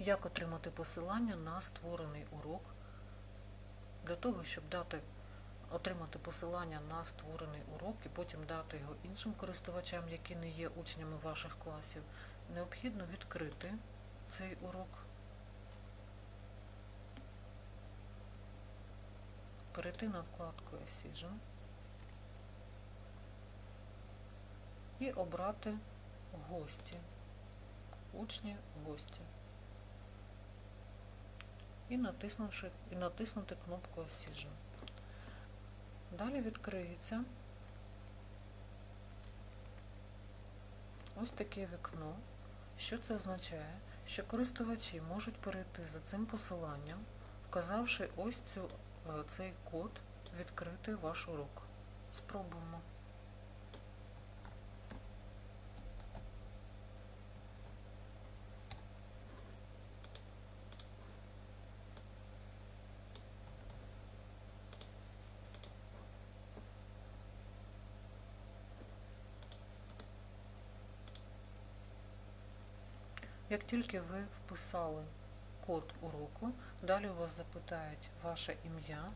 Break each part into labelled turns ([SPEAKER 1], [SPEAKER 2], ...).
[SPEAKER 1] Як отримати посилання на створений урок? Для того, щоб дати, отримати посилання на створений урок і потім дати його іншим користувачам, які не є учнями ваших класів, необхідно відкрити цей урок, перейти на вкладку Essential і обрати гості, учні гості. І, натиснувши, і натиснути кнопку Осіжу. Далі відкриється ось таке вікно. Що це означає? Що користувачі можуть перейти за цим посиланням, вказавши ось цю, е, цей код, відкрити ваш урок. Спробуємо. Як тільки ви вписали код уроку, далі у вас запитають ваше ім'я,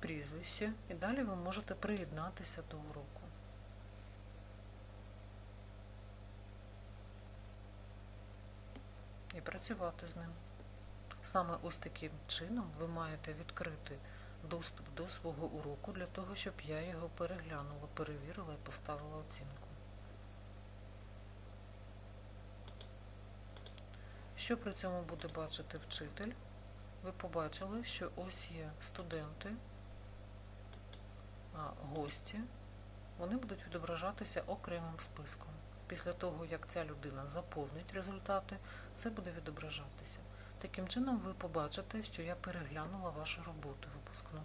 [SPEAKER 1] прізвище, і далі ви можете приєднатися до уроку. І працювати з ним. Саме ось таким чином ви маєте відкрити доступ до свого уроку для того, щоб я його переглянула, перевірила і поставила оцінку. Що при цьому буде бачити вчитель? Ви побачили, що ось є студенти, а гості, вони будуть відображатися окремим списком. Після того, як ця людина заповнить результати, це буде відображатися. Таким чином ви побачите, що я переглянула вашу роботу випускну.